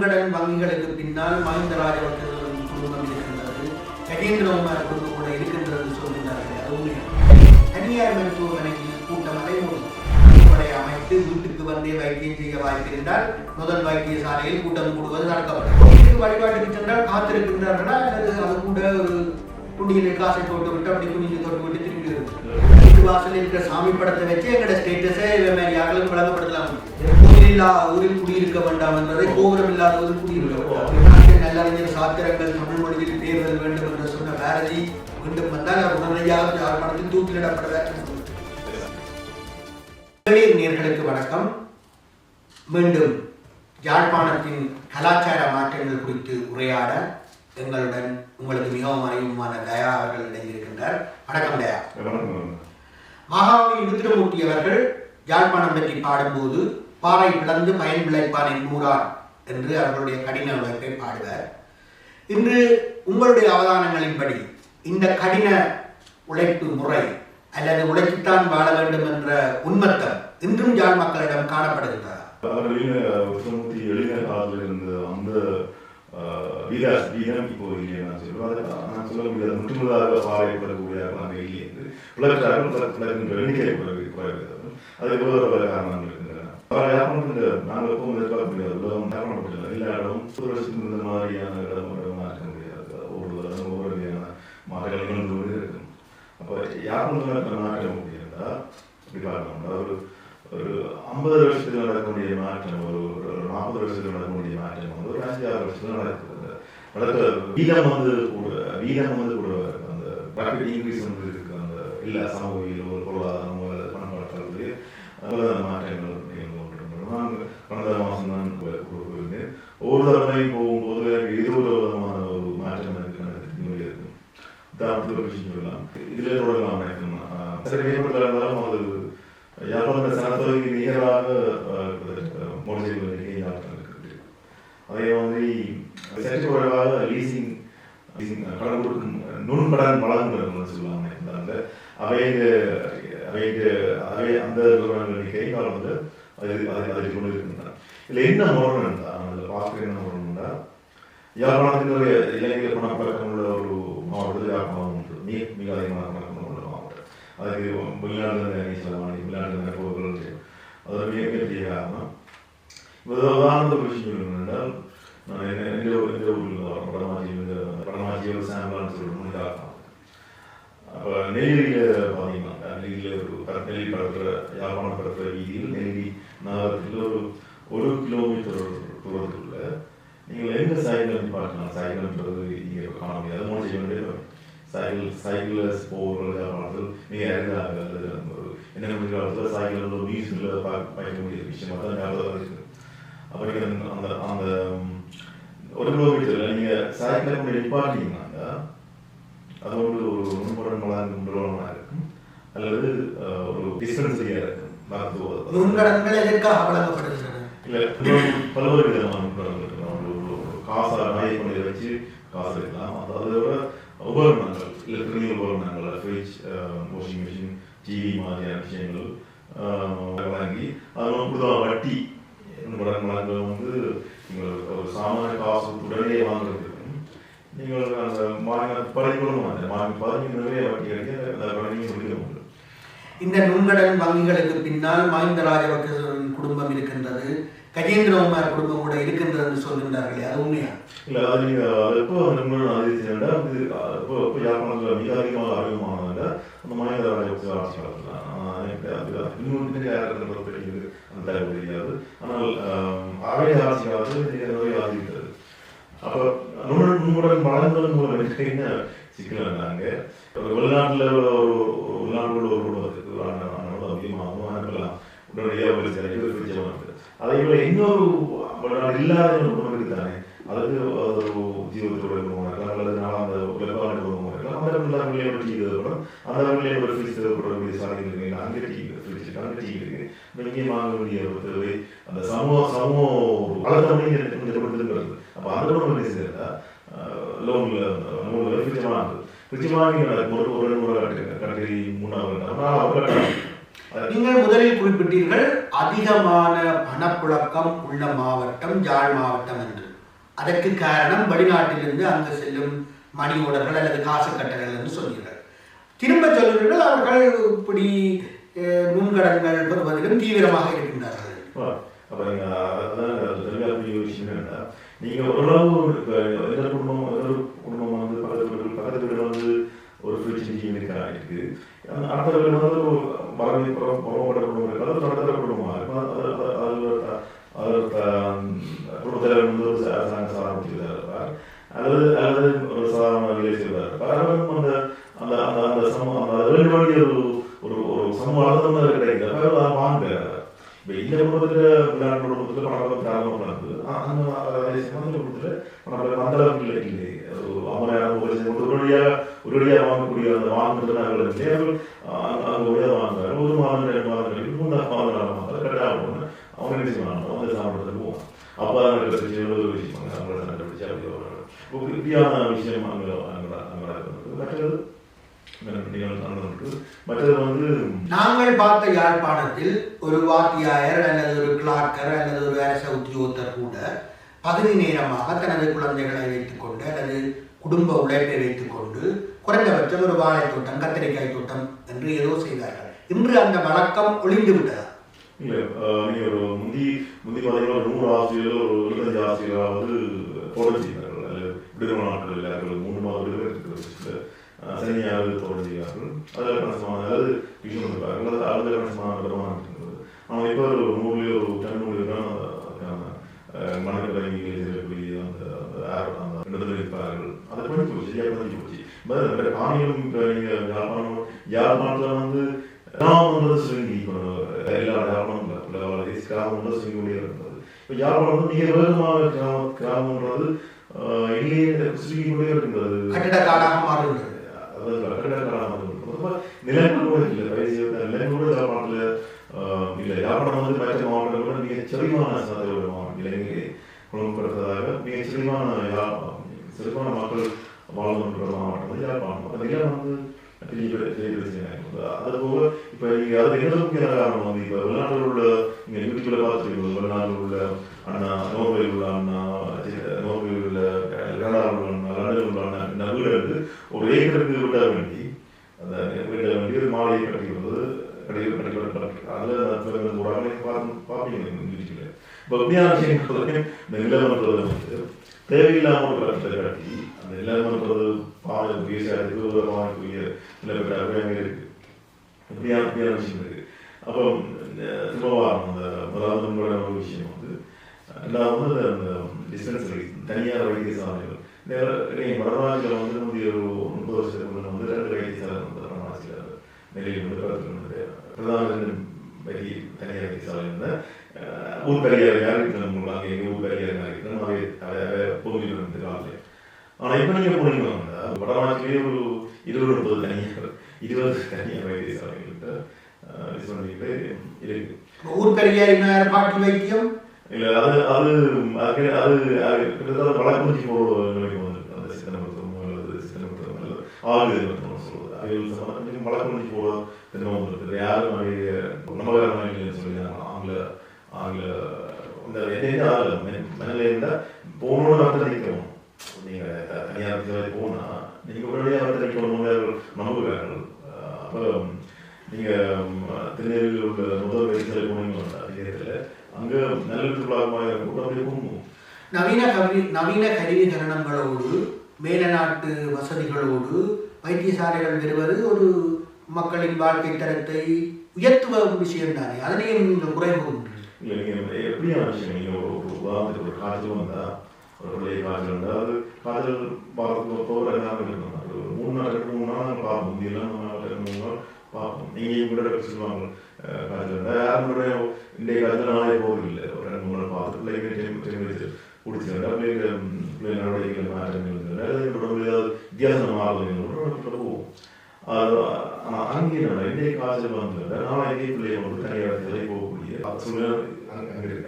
பெருங்கடன் வங்கிகளுக்கு பின்னால் மஹிந்த ராஜபக்சவின் குடும்பம் இருக்கின்றது. கஜேந்திரகுமார் குடும்பம் கூட இருக்கின்றது சொல்கின்றார்கள் அது உண்மை தனியார் மருத்துவமனையில் கூட்டம் அடைமொழி அமைத்து வீட்டுக்கு வந்தே வைத்தியம் செய்ய வாய்ப்பிருந்தால் முதல் வைத்தியசாலையில் கூட்டம் கூடுவது நடக்கப்படும். வீட்டுக்கு வழிபாட்டுக்கு சென்றால் காத்திருக்கின்றார்களா? அல்லது அது கூட ஒரு குண்டியில் காசை போட்டு விட்டு அப்படி குனிஞ்சு தொட்டு விட்டு திரும்பி வருது. வீட்டு வாசலில் இருக்கிற சாமி படத்தை வச்சு எங்களோட ஸ்டேட்டஸை மாதிரி யாருக்கும் விளங்கப்படுத்தலாம் கோவில் இல்லா ஊரில் குடியிருக்க வேண்டாம் என்பதை கோபுரம் இல்லாத ஊரில் குடியிருக்க வேண்டாம். நல்லறிஞர் சாத்திரங்கள் தமிழ் மொழியில் தேர்தல் வேண்டும் என்று சொன்ன பாரதி மீண்டும் வந்தால் அவர் உடனடியாக யார் தூக்கிலிடப்படுவார் நேர்களுக்கு வணக்கம். மீண்டும் யாழ்ப்பாணத்தின் கலாச்சார மாற்றங்கள் குறித்து உரையாட எங்களுடன் உங்களுக்கு மிகவும் அறிமுகமான தயா அவர்கள் இணைந்திருக்கின்றார். வணக்கம் தயா. மகாவி ருத்ரமூர்த்தி அவர்கள் யாழ்ப்பாணம் பற்றி பாடும்போது பாறை பிளந்து பயன் விளைப்பான் என்பூரான் என்று அவர்களுடைய கடின உழைப்பை பாடுவார் இன்று உங்களுடைய அவதானங்களின்படி இந்த கடின உழைப்பு முறை அல்லது உழைத்துத்தான் வாழ வேண்டும் என்ற உன்மத்தம் இன்றும் யாழ் மக்களிடம் காணப்படுகின்றதா அவர் விஷ்ணுமூர்த்தி எளிய காலத்தில் இருந்த அந்த ஆஹ், வீரா வீரம் இப்போ இல்லை நான் சொல்லுவேன் அதை நான் சொல்ல முடியாது முற்றுமுழுதாக பாறைப்படக்கூடிய அந்த என்று பிளக்கிறார்கள் பிளக் பிளக்கின்ற எண்ணிக்கை குறைவு குறைவு அதுக்கு வேறு வேறு காரணங்கள் இருக்கின்றன அவர் யாரும் இந்த நாங்கள் எப்பவும் எதிர்பார்க்க முடியாது. உலகம் காரணப்பட்டது எல்லா இடமும் ஒரு வருஷத்துக்கு இந்த மாதிரியான இடம் இடமா இருக்க முடியாது. ஒவ்வொரு இடம் ஒவ்வொரு வகையான மாற்றங்கள் நிகழ்ந்து இருக்கும். அப்போ யாரும் மாற்ற முடியாதா இப்படி பார்க்கணும். ஒரு ஒரு ஐம்பது வருஷத்துல நடக்கக்கூடிய மாற்றம் ஒரு ஒரு நாற்பது வருஷத்துல நடக்கக்கூடிய மாற்றம் வந்து ஒரு அஞ்சு ஆறு வருஷத்துல நடக்குது நடக்க வீதம் வந்து கூட வீதம் வந்து கூட அந்த ராபிட் இன்க்ரீஸ் வந்து இருக்கு. அந்த இல்ல சமூகவியல் ஒரு பொருளாதாரம் ஒரு பணப்பாட்டுறது அதில் அந்த மாற்றங்கள் தான் கொண்டிருக்கிறோம் நான் தான் போயிருந்தேன் ஒவ்வொரு தடவையும் போகும்போது எனக்கு இது ஒரு விதமான ஒரு மாற்றம் எனக்கு நடக்குது இருக்கு உதாரணத்துக்கு ஒரு விஷயம் சொல்லலாம். இதுல தொடரலாம் எனக்கு சில சரி அது யாழ்ப்பாண சனத்தொகைக்கு நிகராக மொழிகள் எண்ணிக்கை யாழ்ப்பாணம் இருக்குது அதே மாதிரி சற்று குறைவாக லீசிங் கடன் கொடுக்கும் நுண்கடன் வழங்குகிறவங்க சொல்லுவாங்க அந்த அவைங்க அவைங்க அவை அந்த நிறுவனங்கள் எண்ணிக்கை வந்து அது அதை அதை கொண்டு இருக்கின்றன இதில் என்ன முரண் என்றால் அதில் பார்க்க என்ன முரண்னா யாழ்ப்பாணத்தினுடைய இலங்கையில் பணப்பழக்கம் உள்ள ஒரு மாவட்டத்தில் யாழ்ப்பாணம் உண்டு மிக மிக அதிகமான பணப்பழக்கம் உள்ள மாவட்டம் அதுக்கு வெளிநாடு செலவாணி வெளிநாடு போர்கள் அது ஒரு மிகப்பெரிய காரணம் இப்போ உதாரணத்தை ஒரு விஷயம் சொல்லணும் என்றால் நான் என்ன எந்த ஊர் எந்த ஊரில் வரோம் படமாச்சி படமாச்சி ஒரு சாம்பிளான்னு சொல்லணும் காரணம் அப்போ ஒரு ஒரு கிலோமீட்டர் தூரத்துக்குள்ள. நீங்கள் எங்க சைக்கிள் பார்க்கலாம். சைக்கிள்ன்றது நீங்கள் காண முடியாது. மூணு செய்ய வேண்டிய சைக்கிள் சைக்கிள் போகிறவர்கள் காலத்தில் இறங்குறாங்க அல்லது ஒரு என்ன முடிஞ்ச காலத்தில் சைக்கிள் ஒரு மியூசியமில் பார்க்க முடிய விஷயமா. தான் ஞாபகம் இருக்குது அப்புறம் அந்த அந்த ஒரு கிலோமீட்டரில் நீங்கள் சைக்கிளை கொண்டு நிப்பாட்டிங்கன்னாங்க அது உங்களுக்கு ஒரு முன்புறம் மலர்ந்து இருக்கும். அல்லது ஒரு டிஸ்டன்ஸ் டிஸ்பென்சரியாக இருக்கும். நடந்து போவது நுண்கடன்கள் எதற்காக வழங்கப்படுகின்றன இல்ல பல்வேறு விதமான காசை வச்சு காசு எடுக்கலாம். அது அதோட உபகரணங்கள் எலக்ட்ரிக்கல் உபகரணங்கள் ஃப்ரிட்ஜ் வாஷிங் மிஷின் டிவி மாதிரியான விஷயங்கள் வழங்கி அதோட புதுதாக வட்டி உபகரணங்கள் வந்து நீங்கள் ஒரு சாமானிய காசு உடனே வாங்குறதுக்கு நீங்கள் அந்த வாங்க படிக்கணும் அந்த வாங்கி பதினஞ்சு நிறைய வட்டி கிடைக்க அந்த முடிக்க முடியும் இந்த நுண்கடன் வங்கிகளுக்கு பின்னால் மஹிந்த ராஜபக்சவின் குடும்பம் இருக்கின்றது. கஜேந்திரகுமார் குடும்பம் கூட இருக்கின்றது என்று சொல்கின்றார்களே அது உண்மையா? இல்ல அது எப்போ நம்ம இது இப்போ இப்போ யாழ்ப்பாணத்துல மிக அதிகமாக அறிமுகமானதுல அந்த மனித ராஜபக்ச ஆட்சி ஆஹ் அது இன்னொன்று யாருக்கு தெரியுது அந்த தகவல் தெரியாது. ஆனால் அவை ஆட்சி காலத்தில் மிக அப்போ நம்மளோட நம்மளுடன் மூலம் என்ன சிக்கல் இருந்தாங்க ஒரு வெளிநாட்டுல ஒரு ஒரு ஒரு குடும்பத்துக்கு ஆனவங்க அதிகமாகவும் அனுப்பலாம் உடனடியாக ஒரு சில இது பிடிச்சவங்க அதை விட இன்னொரு இல்லாத ஒரு குடும்பம் இருக்குதானே? அது ஒரு ஜீவத்தோட குடும்பம் இருக்கலாம் அல்லது நாளாந்த உலகான குடும்பம் இருக்கலாம் அந்த அந்த பிள்ளைகளே ஒரு சாலைகள் இருக்கு அங்கே டீ அங்கே இருக்கு இங்கே வாங்க வேண்டிய ஒரு தேவை அந்த சமூக சமூக வளர்த்த கொஞ்சப்படுத்துங்கிறது அப்போ அந்த என்ன செய்யறதா? லோன்ல லோன்ல நீங்கள் முதலில் குறிப்பிட்டீர்கள் அதிகமான பணப்புழக்கம் உள்ள மாவட்டம் யாழ் மாவட்டம் என்று. அதற்கு காரணம் வெளிநாட்டிலிருந்து அங்கு செல்லும் மணி ஓடர்கள் அல்லது காசு கட்டங்கள் என்று சொன்னீர்கள் திரும்ப சொல்கிறீர்கள் அவர்கள் இப்படி நுண்கடன்கள் பெறுவதிலும் தீவிரமாக இருக்கின்றார்கள். நீங்க ஓரளவு இப்ப எந்த குடும்பம் ஒரு குடும்பம் வந்து பக்கத்து வீடு பக்கத்து வீடு வந்து ஒரு ஃப்ரிட்ஜ் டிவி இருக்கா இருக்கு அந்த அடுத்த வீடு வந்து ஒரு வரவை புறப்பட குடும்பம் இருக்கு அது நடத்துகிற குடும்பமா இருக்கும் அது அது- அது ஒரு த- அது ஒரு த- குடும்பத்தில் வந்து ஒரு சா- சா- சாதாரண செய்தார் இருப்பார் அல்லது அல்லது ஒரு சாதாரண வேலை செய்வார் இருப்பார் அவரும் அந்த அந்த அந்த அந்த சம அந்த ரெண்டு வழி ஒரு ஒரு ஒரு சமூகம் கிடைக்கிறது அவர் அதை வாங்குறார் இப்போ இந்த குடும்பத்தில் விளையாட்டு குடும்பத்தில் பணம் பிராரம்பம் நடந்தது அந்த அதே சமந்த குடும்பத்தில் அந்த அளவுக்கு இல்லை இல்லை. ஒரு ஐம்பதாயிரம் ஒரு வழியாக ஒரு வழியாக வாங்கக்கூடிய அந்த வாங்குறதுனால நாங்கள் இல்லை. அவர்கள் அங்கே வழியாக வாங்குறாரு. ஒரு மாதம் ரெண்டு மாதம் மூணு மாதம் நாலு மாதம் கரெக்டாக போகணும் அவங்க என்ன செய்வாங்க வந்து சாப்பிட்றதுக்கு போவோம் அப்பா தான் கண்டுபிடிச்சி எழுபது விஷயம் அவங்கள கண்டுபிடிச்சு அப்படி ஒரு ஒரு இப்படியான விஷயம் அங்கே அங்கே அங்கே நடக்கிறது மற்றது நாங்கள் பார்த்த யாழ்ப்பாணத்தில் ஒரு வாத்தியாயர் அல்லது ஒரு கிளார்க்கர் அல்லது ஒரு அரச உத்தியோகத்தர் கூட பகுதி நேரமாக தனது குழந்தைகளை வைத்துக்கொண்டு அல்லது குடும்ப உழைப்பை வைத்துக்கொண்டு குறைந்தபட்சம் ஒரு வாழை தோட்டம் கத்திரிக்காய் தோட்டம் என்று ஏதோ செய்தார்கள். இன்று அந்த வழக்கம் ஒளிந்து விட்டதா? இல்லை அஹ், ஒரு முந்தி முந்தி பார்த்தீங்கன்னா ஒரு நூறு ஆசிரியர்கள் ஒரு எழுபத்தஞ்சு ஆசிரியராவது தொடர்ந்து செய்தார்கள். விடுதலை நாட்கள் இல்லார்கள் மூணு மாத விடுதலை இருக்கிறது சனியாவது தொடர்ந்து செய்வார்கள் அதில் கணசமான அதாவது விஷயம் இருப்பார்கள் அது அதில் கணசமான வருமானம் இருக்கின்றது ஆனால் இப்போ ஒரு நூறுலேயோ ஒரு டென் நூறு மனக்கலைஞர்கள் இருக்கக்கூடிய அந்த அந்த அதை பண்ணி போச்சு சரியாக பண்ணி போச்சு. வேற காணிகளும் இப்போ நீங்கள் யாழ்ப்பாணம் யாழ்ப்பாணத்தில் வந்து கிராமன்றது சுருங்கி எல்லா யாழ்ப்பாணம் இல்லை கிராமன்றது இருந்தது இப்போ யாழ்ப்பாணம் வந்து மிக வேகமாக கிராம கிராமன்றது சுருங்கி கொண்டே இருக்கின்றது. கட்டிடக்காடாக மாறுகின்றது. அதாவது கட்டடக்காலம் வந்து ரொம்ப நிலங்கள் கூட இல்லை. யாழ்ப்பாணம் வந்து மற்ற மாவட்டங்கள் கூட மிக செறிவான சாதனை மாவட்டம் இலங்கையை குணப்படுத்துவதாக மிக செறிவான யா- சிறப்பான மக்கள் வாழ்கின்ற மாவட்டம் வந்து யாழ்ப்பாணம் அந்த வந்து பெரிய அது போக இப்போ அது என்ன காரணம் வந்து இப்போ வெளிநாட்டில் உள்ள இங்கே யூடியூப்ல பார்த்துருக்கீங்க வெளிநாட்டில் உள்ள அண்ணா நோர்வேயில் உள்ள அண்ணா நோர்வேயில் உள்ள கனடாவில் உள்ள அண்ணா லண்டனில் உள்ள அண்ணா இந்த வீடு வந்து ஒரு ஏக்கருக்கு விட வேண்டி அந்த விட வேண்டி ஒரு மாலையை கட்டிக்கிறது கட்டி கட்டி கட்டி அதில் போடாமல் பார்த்து பார்ப்பீங்க யூடியூப்ல இப்போ அப்படியான விஷயங்கள் வந்து வந்து தேவையில்லாமல் ஒரு கட்டத்தை கட்டி அந்த நிலவரன்றது பாதை விவசாயத்துக்கு ஒரு பாதைக்குரிய நிலப்பட்ட இருக்கு இப்படியான இப்படியான விஷயம் இருக்கு அப்போ திரும்பவாரம் அந்த முதலாவது உங்களோட ஒரு விஷயம் வந்து ரெண்டாவது அந்த டிஸ்பென்சரி தனியார் வைத்தியசாலைகள் நீங்கள் வடநாட்டில் வந்து முந்தைய ஒரு முப்பது வருஷத்துக்கு முன்ன வந்து ரெண்டு வைத்தியசாலை வந்து வடநாட்டில் நெல்லையில் வந்து வைத்திய தனியார் வைத்தியசாலை வந்து ஊர் பெரியார் யாருக்கு நம்ம அங்கே எங்கள் ஊர் பெரியார் யாருக்கு நம்ம அதை பகுதியில் இருந்து காலையில் ஆனால் இப்போ நீங்கள் போனீங்கன்னா வடநாட்டிலேயே ஒரு இருபது முப்பது தனியார் இருபது தனியார் வைத்தியசாலைகள்கிட்ட பண்ணிக்கிட்டு இருக்கு ஊர் பெரியார் பாட்டி வைத்தியம் இல்ல அது அது அது அது கிட்டத்தட்ட வந்திருக்கு அந்த சித்தனை மருத்துவம் அல்லது சித்தனை மருத்துவம் அல்லது ஆயுத மருத்துவம் போகிற தினம் வந்திருக்கு யாரும் அவைய நமகரமான சொல்லியிருந்தாங்க ஆங்கில ஆங்கில இந்த என்ன ஆகல மனநிலை இருந்தால் போகணும்னு அவர்கிட்ட நிற்கணும் நீங்கள் தனியார் விசாரணை போனா நீங்க உடனடியாக அர்த்தம் நிற்கணும் நம்புகிறார்கள் அப்போ நீங்கள் திருநெல்வேலியில் உள்ள முதல் வைத்தியசாலை போனீங்கன்னா அதிகத்தில் அங்கே நல்லெழுத்துக்களாக கூட அப்படியே போகணும்? நவீன கவி நவீன கருவிகரணங்களோடு மேலநாட்டு வசதிகளோடு வைத்தியசாலைகள் பெறுவது ஒரு மக்களின் வாழ்க்கை தரத்தை உயர்த்துவ விஷயம் தானே. அதனையும் நீங்கள் குறை எப்படியான விஷயம் நீங்கள் ஒரு உதாரணத்துக்கு ஒரு காய்ச்சல் வந்தா ஒரு பழைய காய்ச்சல் வந்தா அது காய்ச்சல் பார்த்து போகிற நேரம் இருக்கணும் அது ஒரு மூணு நாள் ரெண்டு மூணு நாள் பார்ப்போம். முந்தியெல்லாம் மூணு நாள் ரெண்டு மூணு நாள் பார்ப்போம். நீங்கள் சொல்லுவாங்க காய்ச்சல் வந்தால் யாருடைய இன்றைய நாளே ஒரு ரெண்டு மூணு நாள் பார்த்து பிள்ளைங்க பிடிச்சிருந்தா பிள்ளைங்க பிள்ளை நடவடிக்கைகள் மாற்றங்கள் ஏதாவது அங்கே என்ன இன்றைய காய்ச்சல் வந்து நாளைக்கு பிள்ளைய வந்து தனியார் சிலை போகக்கூடிய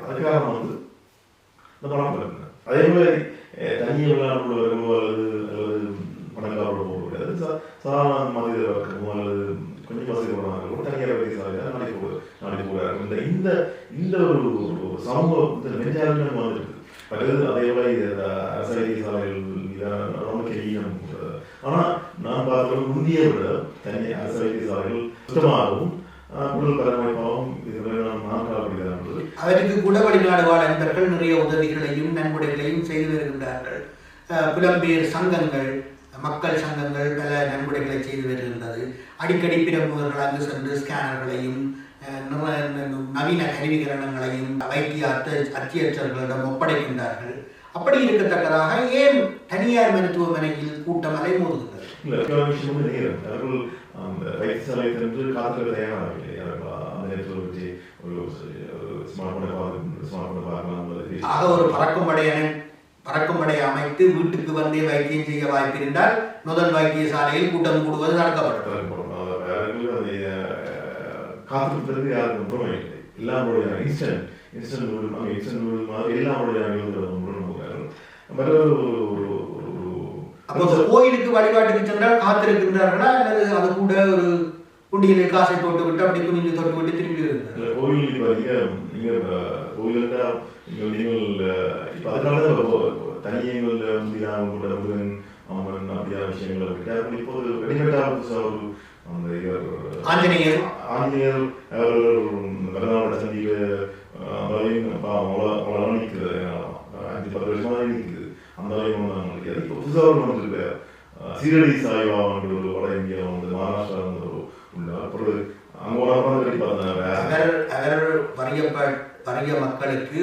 அதுக்காக வந்து இந்த பணம் பிரச்சனை அதே மாதிரி அஹ், தனியாக அல்லது அல்லது பணக்காரோட போக முடியாது சாதாரண மனித வர்க்கமோ அல்லது கொஞ்சம் வசதி உள்ளவர்களோ தனியார் வேலை சாலையாக நாளைக்கு போக நாளைக்கு போறாரு இந்த இந்த இந்த ஒரு சமூக இந்த மெஞ்சாலுமே வந்துருக்கு பக்கத்து அதே மாதிரி இது இந்த அரசியல் சாலைகள் மீதான ரொம்ப கெளியம் ஆனால் நாம் பார்க்கிற முந்தைய விட தனி அரசியல் சாலைகள் சுத்தமாகவும் குழல் பரமைப்பாகவும் அவருக்கு கூட நாடுவாழ் அன்பர்கள் நிறைய உதவிகளையும் நன்கொடைகளையும் செய்து வருகின்றார்கள். புலம்பெயர் சங்கங்கள் மக்கள் சங்கங்கள் பல நன்கொடைகளை செய்து வருகின்றது. அடிக்கடி பிரமுகர்கள் அங்கு சென்று ஸ்கேனர்களையும் நவீன கருவிகரணங்களையும் வைத்திய அத்த அத்தியட்சர்களிடம் ஒப்படைக்கின்றார்கள். அப்படி இருக்கத்தக்கதாக ஏன் தனியார் மருத்துவமனையில் கூட்டம் அலைமோதுகிறது? இல்ல முக்கியமான விஷயம் வந்து நேரம் அவர்கள் அந்த வைத்தியசாலை சென்று காத்திருக்க தயாராகவில்லை அவர்கள் அந்த நேரத்தில் வச்சு ஒரு ஸ்மார்ட் போனை பார்த்து ஸ்மார்ட் போனை பார்க்கலாம் ஆக ஒரு பறக்கும் படையனை பறக்கும் படையை அமைத்து வீட்டுக்கு வந்தே வைத்தியம் செய்ய வாய்ப்பு இருந்தால் முதல் வைத்தியசாலையில் கூட்டம் கூடுவது நடக்கப்படும் காத்திருப்பதற்கு யாருக்கும் உண்மை இல்லை எல்லாருடைய இன்ஸ்டன்ட் இன்ஸ்டன்ட் அங்கே இன்ஸ்டன்ட் மாதிரி எல்லாருடைய மற்ற ஒரு ஒரு ஒரு அப்போ கோயிலுக்கு வழிபாட்டுக்கு சென்றால் காத்திருக்கின்றார்களா? அல்லது அது கூட ஒரு குண்டியில் காசை போட்டு விட்டு அப்படி குனிந்து தொட்டு விட்டு திரும்பி வருகிறார் இல்ல, கோயில் இப்ப நீங்க கோயிலுக்கா நீங்க நீங்கள் இப்ப அதனால தனியங்கள் முதியான கூட முருகன் அம்மன் அப்படியான விஷயங்களை விட்டு அப்படி இப்போ ஒரு ரெடிமேடா புதுசா ஒரு அந்த ஆஞ்சநேயர். ஆஞ்சநேயர் கருணாவோட சந்தியில அஞ்சு பத்து வருஷமா நிற்குது நம்மளுக்கு இப்போ புதுசாக ஒரு வந்துருக்கு சீரடி சாய்பாபான்ற ஒரு வட இந்தியா வந்து மகாராஷ்டிரா வந்து ஒரு உள்ள அப்புறம் அங்கே அப்புறம் கட்டி பார்த்தேன் அவர் அவர் வறிய வறிய மக்களுக்கு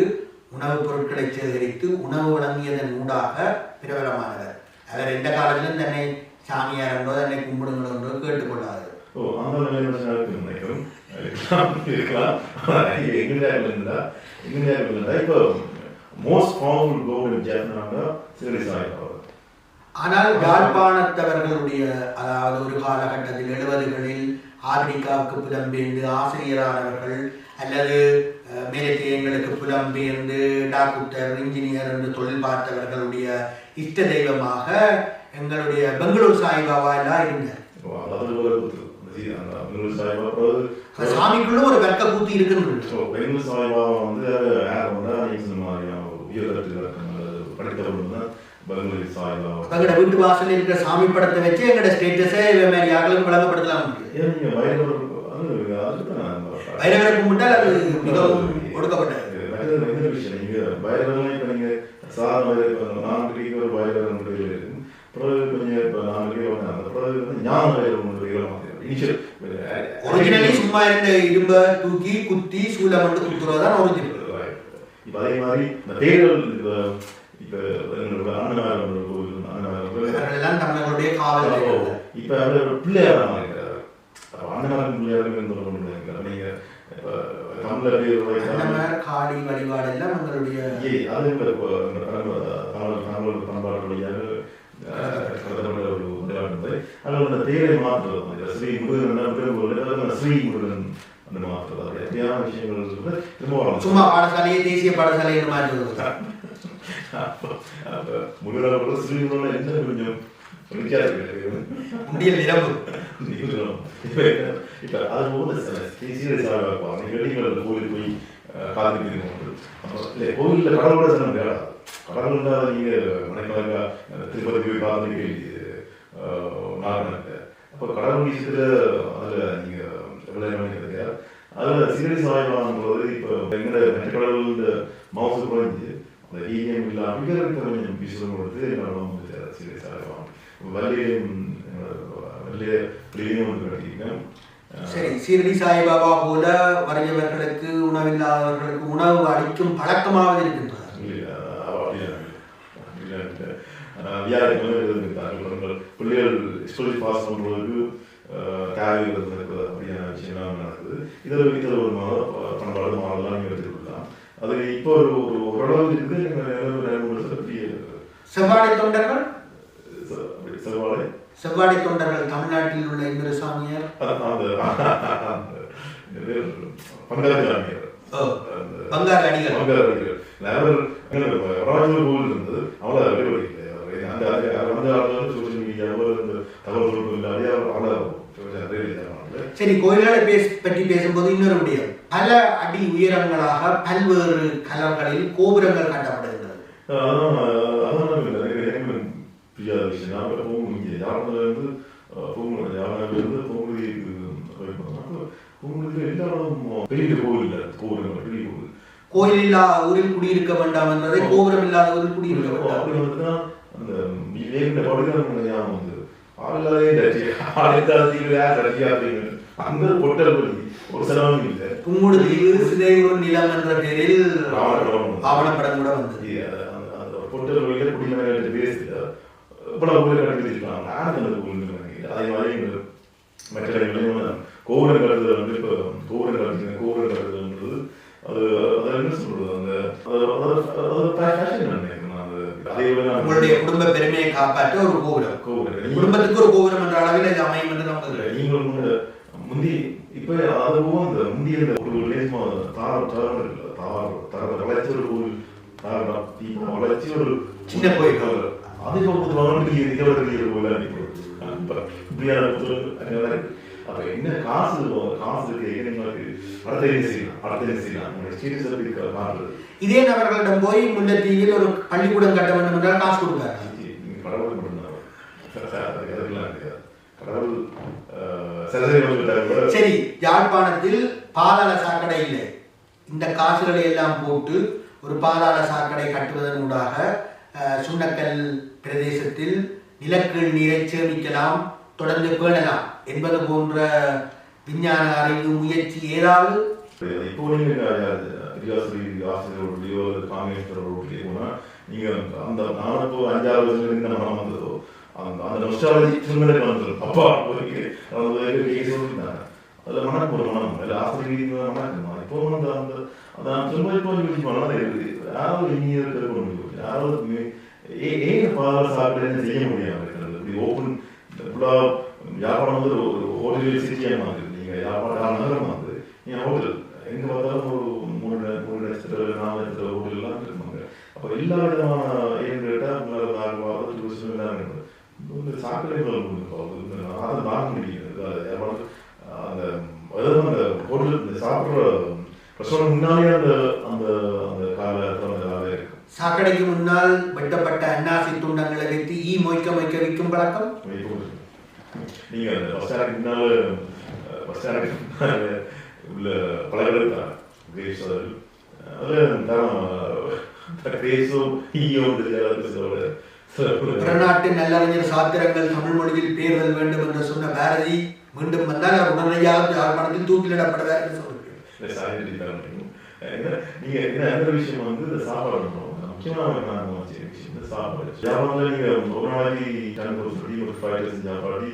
உணவுப் பொருட்களை சேகரித்து உணவு வழங்கியதன் ஊடாக பிரபலமானவர். அவர் எந்த காலத்திலும் தன்னை சாமியார் என்றோ தன்னை கும்பிடுங்களோ என்றோ கேட்டுக்கொள்ளாது ஓ அந்த நினைக்கிறோம். இருக்கலாம். இருந்தா இருந்தா இப்போ மோஸ்ட் பவர்ஃபுல் கவர்மெண்ட் ஜெர்மனாங்க சீரடி சாய்பாபா ஆனால் யாழ்ப்பாணத்தவர்களுடைய அதாவது ஒரு காலகட்டத்தில் எழுபதுகளில் ஆப்பிரிக்காவுக்கு புலம்பெயர்ந்து ஆசிரியரானவர்கள் அல்லது மேலத்தியங்களுக்கு புலம்பெயர்ந்து டாக்டர் இன்ஜினியர் என்று தொழில் பார்த்தவர்களுடைய இஷ்ட தெய்வமாக எங்களுடைய பெங்களூர் சாய்பாபா எல்லாம் இருந்தார் சாமிக்குள்ள ஒரு வெக்க கூத்து இருக்கின்றது நீங்கள் எங்கட வீட்டு வாசலில் இருக்கிற சாமி படத்தை வச்சு எங்கட ஸ்டேட்டஸை மாதிரி யாருக்கும் விளங்கப்படுத்தலாம் நீங்கள் வைரவரை கும்பிட்டால் அது மிகவும் ஒடுக்கப்பட்டது. வயலெல்லாம் இப்ப நீங்க சாதாரண இப்ப நான்கு டிகிரி ஒரு வயலர் ஒன்று இருக்கு பிறகு கொஞ்சம் இப்ப நான்கு டிகிரி வந்தாங்க பிறகு வந்து ஞான வயலர் ஒன்று இனிஷியல் ஒரிஜினலி சும்மா இருந்த இரும்ப தூக்கி குத்தி சூளை மட்டும் குத்துறதுதான் ஒரிஜினல் இப்ப அதே மாதிரி இந்த இப்ப அண்ணனார் ஒரு கோவில் தெய்வங்கள். இப்ப அவர் பிள்ளையாரா இருக்கிறார் அண்ணனார் பிள்ளையாரும் சொல்ல முடியாது நீங்க இப்ப தமிழ பேர் வைத்தா அன்னமர், காளி வழிபாடு எல்லாம் எங்களுடைய ஏய், அது இந்த தமிழ் பண்பாடு வழியாக அதில் பேரை மாற்றுறது ஸ்ரீ முருகன் பெருங்கோவில் ஸ்ரீ முருகன் அந்த மாற்றுறது அது எப்படியான விஷயங்கள் இருக்குது திரும்ப வரணும் சும்மா பாடசாலையை தேசிய பாடசாலை என்று ஸ்ரீ முருகன் என்ன கொஞ்சம் முடியல் நிரம்பு இப்ப இப்ப அது போது சீரியஸ் ஆக நீங்க வெளியில் கோயிலுக்கு போய் இல்லை கோவிலில் கடவுளோட சின்ன வேலை கடவுள் இல்லாத நீங்க திருப்பதி போய் நாகனக்கு அப்போ கடவுள் விஷயத்துல அதுல நீங்க அதுல சீரியஸ் இப்போ எங்கட மற்ற கடவுள் இந்த மவுசு குறைஞ்சு அந்த ஈயம் இல்லாம இங்க இருக்க கொஞ்சம் விஷயம் கொடுத்து என்னோட சீரியஸ் ஆகலாம் வள்ளியும் வள்ளிய பிள்ளையும் ஒன்று கட்டியிருக்கேன் சரி சீரடி சாய்பாபா போல வறியவர்களுக்கு உணவில்லாதவர்களுக்கு உணவு அளிக்கும் பழக்கமாக இருக்கின்றது? பிள்ளைகள் ஸ்கூலில் பாஸ் பண்ணுறதுக்கு இருக்குது அப்படியான விஷயம்லாம் நடக்குது. இதில் இதில் ஒரு பண்பாடு நீங்கள் எடுத்துக்கலாம் அது இப்போ ஒரு ஓரளவு இருக்குது. செவ்வாடை தொண்டர்கள்? செவ்வாழை செவ்வாடை தொண்டர்கள் தமிழ்நாட்டில் உள்ள இந்திர சாமியார் அந்த பங்காளியாமியார் ஓ, பங்காரு அடிகள். பங்காளியார் அவர் ராஜூர் கோவில் இருந்தது. அவ்வளோ வெளிவடி அந்த அந்த ஆளுநர் சோசியல் மீடியாவோ இந்த தகவல் தொடர்பு இல்லாதே அவர் அவ்வளோ சரி கோயில்களை பேச பற்றி பேசும்போது இன்னொரு விடயம். பல அடி உயரங்களாக பல்வேறு கலர்களில் கோபுரங்கள் கட்டப்படுகின்றது. புரியாத விஷயம் இப்போ போக முடியாது யாழ்ப்பாணத்துல இருந்து போகணும் இருந்து போகும்போது போகும்போது எல்லாரும் பெரிய கோவில் கோவில் பெரிய கோவில் கோயில் இல்லா ஊரில் குடியிருக்க வேண்டாம் என்பதை கோபுரம் இல்லாத ஊரில் குடியிருக்க வேண்டாம் அப்படி வந்துதான் அந்த விவேகின படுகிற ஞாபகம் வந்து ஆளில்லாதே டச்சு ஆளுக்காதீங்க யார் டச்சு அப்படின்னு அந்த பொட்டல் படி ஒரு செலவும் இல்லை புங்குடு தீவு சிதையூர் நிலம் என்ற பெயரில் ஆவணப்படம். கூட வந்தது பொட்டல் வழியில குடிநகர பேசு இவ்வளவு வச்சிருக்காங்க யாருக்கு அந்த கோயில் நினைக்கிறேன் அதே மாதிரி மற்ற இடங்களையும் கோபுரம் கட்டுறது வந்து இப்போ கோபுரம் கட்டுறது கோபுரம் கட்டுறதுன்றது அது அது என்ன சொல்றது அந்த அது ஃபேஷன் நினைக்கிறேன் உங்களுடைய குடும்ப பெருமையை காப்பாற்ற ஒரு கோபுரம் கோபுரம் குடும்பத்துக்கு ஒரு கோபுரம் என்ற அளவில் இது அமையும் என்று நம்புகிறேன் நீங்கள் வந்து முந்தி இப்ப அதுவும் அந்த முந்தி அந்த ஒரு லேசமா தார தரம் இருக்குல்ல தார தர வளர்ச்சி ஒரு கோவில் தார இப்போ வளர்ச்சி ஒரு சின்ன கோயில். ஒரு கோவில் இப்போ இப்படியான புத்தகம் அப்ப என்ன காசு காசு இருக்கு எங்களுக்கு அடுத்த செய்யலாம்? அடுத்த செய்யலாம்? எப்படி மாறுறது இதே நபர்களிடம் போய் முல்லைத்தீவில் ஒரு பள்ளிக்கூடம் கட்ட வேண்டும் என்றால் காசு நீங்க கடவுள் மட்டும்தான்? கடவுள் சரி யாழ்ப்பாணத்தில் பாதாள சாக்கடை இல்லை. இந்த காசுகளை எல்லாம் போட்டு ஒரு பாதாள சாக்கடை கட்டுவதன் ஊடாக அஹ், சுண்டக்கல் பிரதேசத்தில் நிலக்கீழ் நீரை சேமிக்கலாம் தொடர்ந்து பேணலாம் என்பது போன்ற விஞ்ஞான அறிவு முயற்சி ஏதாவது? ஆசிரியர்களுடையோ அல்லது காமேஸ்வரர்களுடைய நீங்க அந்த நான் அஞ்சாறு வருஷத்துல இந்த மனம் வந்ததோ அந்த அந்த நொஸ்டாலஜி திருமணம் அப்பா போய் சொல்லியிருந்தாங்க அதுல மனம் ஒரு மனம் இல்ல ஆசிரியர் மனம் இப்போ அந்த அந்த அதான் திரும்ப இப்போ யோசிச்சு யாராவது இருக்கிற கொண்டு ஏன் பாதாள சாப்பிட செய்ய முடியாமல் இருக்கிறது இப்படி ஓப்பன் ஃபுல்லாக வியாபாரம் வந்து ஒரு ஹோட்டல் சிட்டியாக மாதிரி. நீங்கள் வியாபாரம் நகரம் வந்து நீங்க ஹோட்டல் எங்கே பார்த்தாலும் ஒரு மூணு மூணு லட்சத்துல நாலு லட்சத்துல ஹோட்டல் இருப்பாங்க. அப்போ எல்லா விதமான ஏன்னு கேட்டால் உங்களால் நாகவாத டூரிசம் எல்லாம் இருக்குது. இந்த சாக்கடைகள் அதை பார்க்க முடியுது வியாபாரம் அந்த அதாவது அந்த ஹோட்டல் சாப்பிட்ற ரெஸ்டாரண்ட் முன்னாலே அந்த காலத்தில் அந்த வேலை இருக்கு சாக்கடைக்கு முன்னால் வெட்டப்பட்ட அன்னாசி துண்டங்களை வைத்து ஈ மொய்க்க மொய்க்க விற்கும் பழக்கம்? நீங்க பஸ் ஸ்டாண்டுக்கு முன்னால பஸ் ஸ்டாண்டுக்கு உள்ள பழகிறது தான் கிரேஸ் அதில் அதில் கிரேஸும் ஈயும் வடநாட்டு நல்லறிஞர் சாத்திரங்கள் தமிழ் மொழியில் பேர்தல் வேண்டும் என்று சொன்ன பாரதி மீண்டும் வந்தால் உடனடியாக யாழ்ப்பாணத்தில் தூக்கிலிடப்படுவார் என்று நீங்க என்ன விஷயம் வந்து சாப்பாடு முக்கியமான நான் வச்ச இந்த சாப்பாடு ஜாபாவில் நீங்க ஒரு நாளைக்கு டன் ஒரு சொல்லி ஒரு ஃபைவ் டேஸ் ஜாபாடி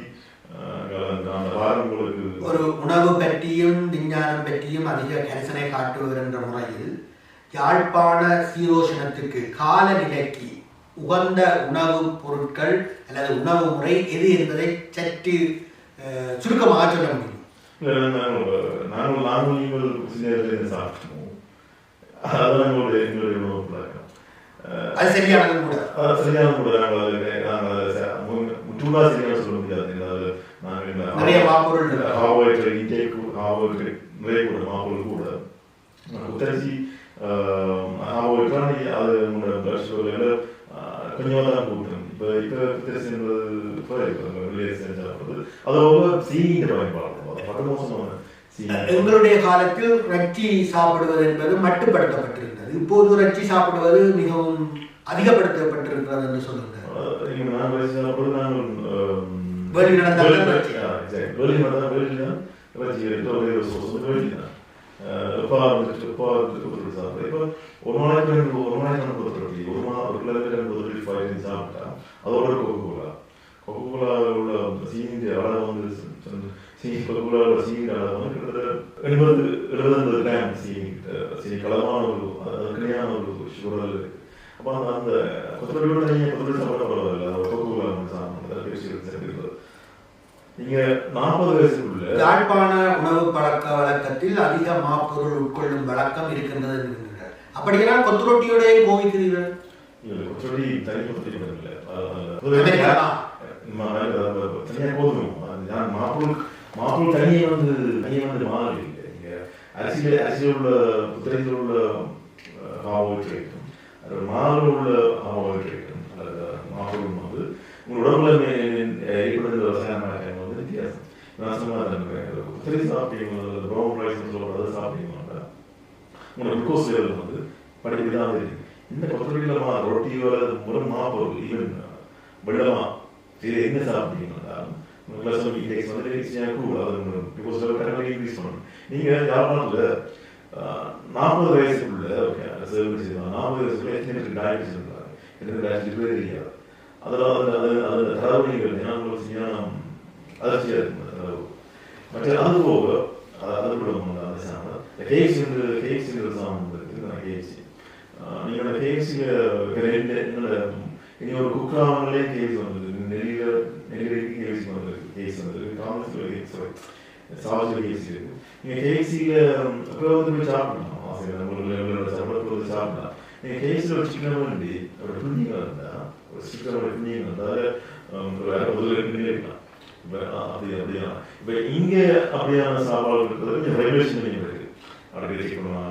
ஒரு உணவு பற்றியும் விஞ்ஞானம் பற்றியும் அதிக கரிசனை காட்டுவதென்ற முறையில் யாழ்ப்பாண சீரோஷணத்துக்கு காலநிலைக்கு உகந்த உணவு பொருட்கள் அல்லது உணவு முறை எது என்பதை சற்று சுருக்கமாக சொல்ல முடியும். நாங்கள் நாங்கள் நீங்கள் சாப்பிட்டோம். அதான் எங்களுடைய எங்களுடைய உணவு அது சரியானது கூட சரியான கூட நாங்கள் நாங்கள் முற்றுலா சரியான சொல்ல முடியாது நிறைய மாப்பொருள். கார்போஹைட்ரேட் இன்டேக் கார்போஹைட்ரேட் நிறைய கூட மாப்பொருள் கூட புத்தரிசி கார்போஹைட்ரேட் அது உங்களோட பிளட் சுகர் கொஞ்சமாக தான் கூட்டம் இப்போ இப்போ வெளியே செஞ்சால் அது ரொம்ப சீனிட்டு பயன்பாடு அது பட்டு மோசமான எங்களுடைய காலத்தில் ரச்சி சாப்பிடுவது என்பது மட்டுப்படுத்தப்பட்டிருந்தது. இப்போது ரச்சி சாப்பிடுவது மிகவும் அதிகப்படுத்தப்பட்டிருக்கிறது என்று சொல்லுங்க வெளி நடந்தால் ரச்சி எடுத்து ஒரே சாப்பிட்றேன் இப்போ ஒரு நாளைக்கு எனக்கு ஒரு நாளைக்கு ஒரு ரொட்டி ஒரு மா ஒரு கிலோமீட்டர் எனக்கு ஒரு ஃபைவ் சாப்பிட்டா அதோட கொக்கு கோலா கொக்கு கோலா உள்ள சீனி அளவு வந்து சீனி கொக்கு கோலாவோட சீனி வந்து கிட்டத்தட்ட எழுபது எழுபது கிராம் சீனி சீனி கலமான ஒரு அதுக்குனையான ஒரு சுகர் இருக்கு அப்போ அந்த அந்த கொத்தமல்லியோட நீங்கள் கொத்தமல்லி சாப்பிட பரவாயில்ல அது கொக்கு கோலா சாப்பிடுறது நீங்க நாற்பது வயசுக்குள்ள யாழ்ப்பாண உணவு பழக்க வழக்கத்தில் அதிக மாப்பொருள் உட்கொள்ளும் வழக்கம் இருக்கின்றது என்கின்றனர் அப்படியெல்லாம் கொத்து ரொட்டியோடய கோவிக்கிறீர்கள் கொச்சடி தனி. தனியாக நான் மாப்பிளுக்கு மாப்பிள்ளை தனியே வந்து தனியே வந்து மாறி அரசியல் அரசியல் உள்ள புத்தகத்தில் உள்ள காவல் கிடைக்கும் அது மாறு உள்ள காவல் கிடைக்கும் அது வந்து உங்கள் உடம்புல ஏற்படுகிற ரசாயனமாக வந்து வித்தியாசம். நான் சொன்ன புத்தகை சாப்பிட்டீங்க ப்ரௌன் ரைஸ் சொல்றது சாப்பிட்டீங்கன்னா உங்களோட குளுக்கோஸ் லெவல் வந்து படிப்படி தான் இந்த கொத்தமல்லியில் ரொட்டியோ அல்லது முறை மா ஈவன் வெள்ளமா இது என்ன சாப்பிட்டீங்கன்னா கிளாஸ் இண்டெக்ஸ் வந்து ஈஸியாக கூட அது குளுக்கோஸ் லெவல் கரெக்டாக இன்க்ரீஸ் பண்ணணும் நீங்கள் யாருனாலும் நாற்பது வயசுக்குள்ள ஓகே சர்வீஸ் நாற்பது வயசுக்குள்ள எத்தனை பேருக்கு டயபிட்டிஸ் இருந்தாங்க எத்தனை டயபிட்டிஸ் பேர் தெரியாது அதில் அது அது தரவு நீங்கள் ஏன்னா உங்களுக்கு சரியான அதிர்ச்சியாக இருக்கும் அந்த தரவு மற்ற அது போக அது கூட அந்த சாமம் இந்த கேஎஃப்சி கேஎஃப்சி சாமம் இருக்குது நான் கேஎஃப்சி நீங்கள் அந்த கேஎஃப்சியில் ரெண்டு என்னோட இனி ஒரு குக்கிராமங்களே கேஎஃப்சி வந்தது நெல்லியில் நெல்லிக்கு கேஎஃப்சி வந்திருக்கு கேஎஃப்சி வந்திருக்கு காங்கிரஸில் கேஎஃப்சி சாவத்தில் கேஎஃப்சி இருக்கு நீங்கள் கேஎஃப்சியில் அப்போ வந்து போய் சாப்பிடலாம் ஆசையில் உங்களுக்கு சாப்பிட சாப்பிடலாம் நீங்கள் கேஎஃப்சியில் ஒரு சிக்கன் வேண்டி ஒரு புண்ணியம் இருந்தால் ஒரு சிக்கனோட புண்ணியம் இருந்தால் ஒரு முதல்ல ரெண்டு இருக்கலாம் இப்போ அப்படி அப்படியா இப்போ இங்கே அப்படியான சாப்பாடு இருக்கிறது கொஞ்சம் ரெகுலேஷன் பண்ணி இருக்கு அப்படி செக் பண்ணுவாங்க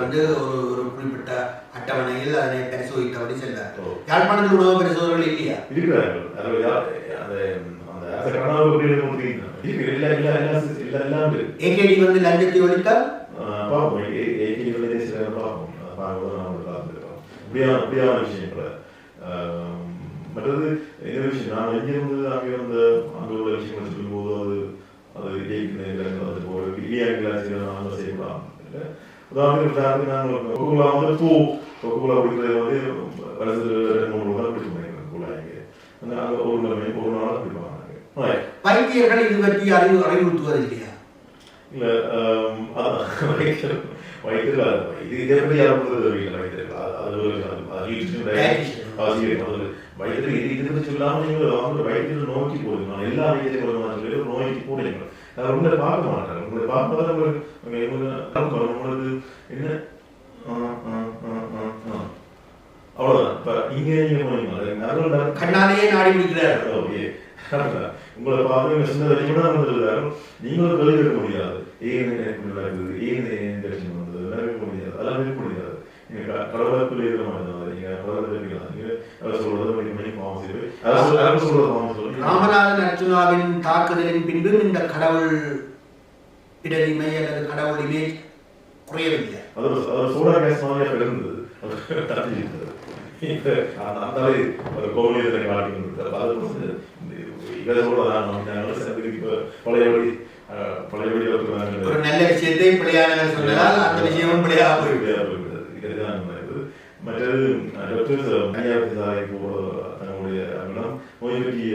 வந்து ஒரு ஒரு குறிப்பிட்ட அட்டவணையில் அதனை பரிசோதித்தபடி ஓ. யாழ்ப்பாணத்தில் உணவு பரிசோதகர்கள் இல்லையா? இருக்கிறார்கள் ஏகேடி வந்து லஞ்சத்தை ஒழித்தால்? ஏ- ஏகேடி வந்து சில இப்படியான இப்படியான விஷயங்களை ஆஹ் மற்றது இந்த விஷயம் நான் எங்கிருந்து அங்கே வந்து அங்கே உள்ள விஷயங்கள் சொல்லும்போது அது அது இயக்குனர் அது போல இடியாக்கள் சில நாங்கள் செய்யலாம் இல்லை உதாரணத்துக்கு நாங்கள் கொக்குலா வந்து பூ கொக்குலா குடிக்கிறது வந்து வலசு ரெண்டு மூணு ரூபா குடிக்க குழாய்க்கு அங்கே அங்கே ஒரு நாள் ஒரு நாள் குடிப்பாங்க வைத்தியர்கள் இது பற்றி அறிவு அறிவுறுத்துவது இல்லையா இல்ல வைத்தியர் வைத்தியர் அது இது இதை பற்றி யாரும் தெரியல வைத்தியர் அது ஒரு. அவசியம் அது வைத்தியர் இது இது பற்றி அவங்க வைத்தியர் நோக்கி போடுங்க எல்லா வைத்தியர்களும் சொல்லி உங்களை பார்க்க உங்களை உங்களுக்கு உங்களுக்கு என்ன. அவ்வளவுதான். இப்ப அது நடுவுல கண்ணாலேயே நாடி பிடிக்கிறார்கள் ஓகே. உங்களை பார்த்து சின்ன வரைக்கும் வந்திருக்காரு நீங்களும் கேட்க முடியாது. ஏன் நடக்குது? ஏன் இந்த பிரச்சனை வந்தது நடக்க முடியாது. அதெல்லாம் இருக்க முடியாது. நீங்க கடவுளுக்குள்ள மாதிரி தான். நீங்க கடவுளை இருக்கலாம் நீங்க அதை சொல்றது மணி மணி பாவம் செய்து அதை சொல் அதை சொல்றது பாவம் சொல்லி ராமநாதன் அர்ஜுனாவின் தாக்குதலின் பின்பும் இந்த கடவுள் இடரிமை அல்லது கடவுள் இமேஜ் குறையவில்லை. அது அது சோடா கேஸ் தட்டி இருந்தது. வந்து இதை சொல்றதான் நம்ம சேர்ந்து இப்ப பழையபடி அஹ், பழையபடி ஒரு இருக்கிறாங்க நல்ல விஷயத்தை பிள்ளையானவர் சொன்னதால் அந்த விஷயமும் பிள்ளையாக போய்விடும் மற்றது டாக்டர்ஸ் தனியார் சாலைக்கு தங்களுடைய அவங்களிடம் நோய் பற்றி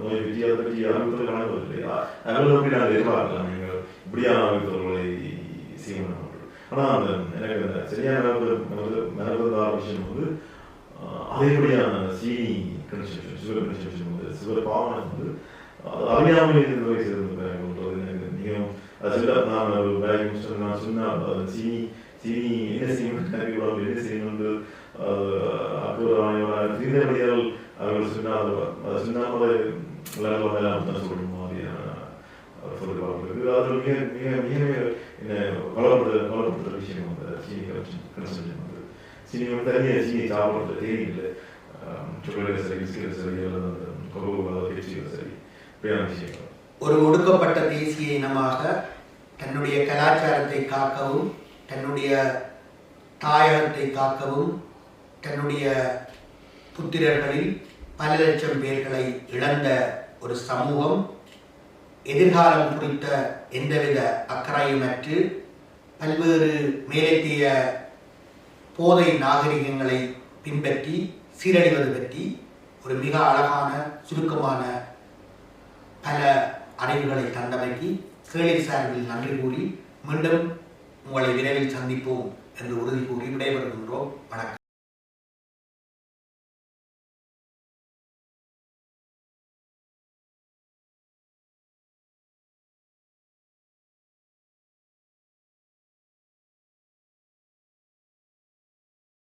நோய் பற்றி அதை பற்றி அறிவிப்பது காணப்பது இல்லையா அவர்கள் எப்படி நாங்கள் எதிர்பார்க்கலாம். நீங்கள் இப்படியான ஆனால் அந்த எனக்கு அந்த சரியான மரபுதார விஷயம் வந்து ஆஹ், அதிகப்படியான சீனி கன்சம்ஷன் சுகர் கன்சம்ஷன் வந்து சுகர் பாவனை வந்து அது அறியாமல் இருந்த வயசு இருந்தது எனக்கு மிகவும் அது சொல்ல நான் ஒரு வேலை முடிச்சுட்டு நான் சொன்னால் அது சீனி சீனி என்ன செய்யணும் கல்வி உடம்பு என்ன செய்யணும்னு அப்புறம் தீர்ந்தபடியால் அவர்கள் சொன்னால் அது அதை சொன்னால் அதை விளையாட்டு வேலாம் தான் சொல்லணும் மாதிரியான சொல்லுவாங்க அது மிக மிக மிக என்ன பலப்படுத்த கவலைப்படுற விஷயம் அந்த சீனி கன்சம்ஷன் வந்து சீனி வந்து தனியாக சீனி சாப்பிட்றது தேவையில்லை சுகர் சரி பிஸ்கட் சரி அல்லது அந்த கொகோ பேச்சுகள் சரி இப்படியான விஷயங்கள். ஒரு ஒடுக்கப்பட்ட தேசிய இனமாக தன்னுடைய கலாச்சாரத்தை காக்கவும் தன்னுடைய தாயகத்தை காக்கவும் தன்னுடைய புத்திரர்களில் பல லட்சம் பேர்களை இழந்த ஒரு சமூகம் எதிர்காலம் குறித்த எந்தவித அக்கறையுமற்று பல்வேறு மேலத்திய போதை நாகரிகங்களை பின்பற்றி சீரழிவது பற்றி ஒரு மிக அழகான சுருக்கமான பல அறிவுகளை தந்தமைக்கு கேளிர் சார்பில் நன்றி கூறி மீண்டும் உங்களை விரைவில் சந்திப்போம் என்று உறுதி கூறி விடைபெறுகின்றோம். வணக்கம்.